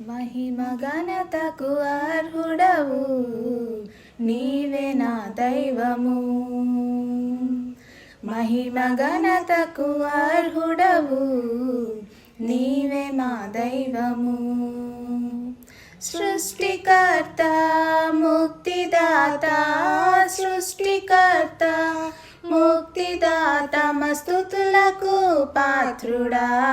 మహిమ ఘనతకు అర్హుడవు. నీవే నా దైవము. మహిమ ఘనతకు అర్హుడవు. నీవే మా దైవము. సృష్టికర్త ముక్తిదాత సృష్టికర్త ముక్తిదాత మస్తుతులకు పాత్రుడా.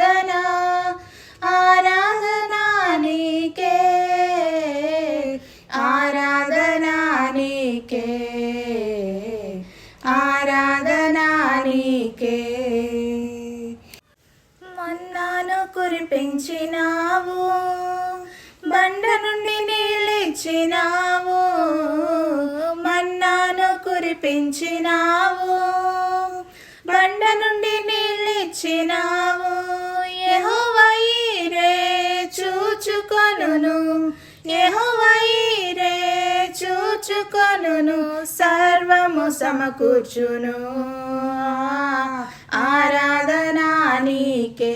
పెంచినావు బండ నుండి నీళ్ళిచ్చినావు మన్నాను కురిపించినావు బండ నుండి నీళ్ళిచ్చినావు యెహోవాయీరే చూచుకొనును వైరే చూచుకొనును సర్వము సమకూర్చును. ఆరాధనా నీకే.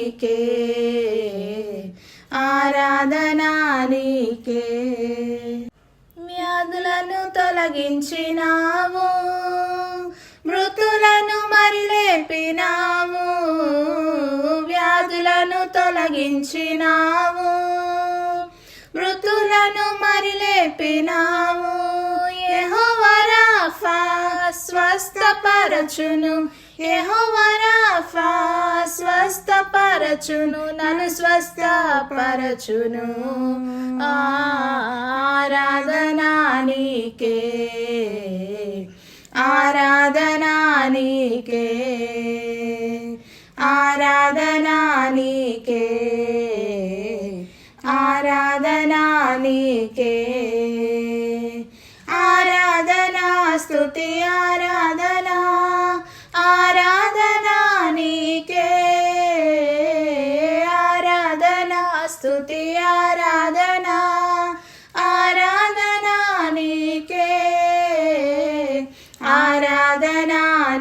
నీకే. ఆరాధనా నీకే. వ్యాధులను తొలగించినావు. మృతులను మరిలేపినావు. వ్యాధులను తొలగించినావు. మృతులను మరిలేపినావు. యెహోవరాఫా స్వస్థపరచును. యెహోవరాఫా స్వస్థపరచును నన్ను స్వస్థపరచును. ఆరాధనా నీకే ఆరాధనా నీకే ఆరాధనా నీకే ఆరాధనా నీకే. ఆరాధనా స్తుతి స్థుతి ఆరాధన ఆరాధన నీకే ఆరాధన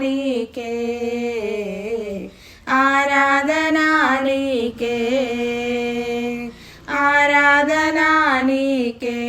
నీకే ఆరాధన నీకే ఆరాధన నీకే.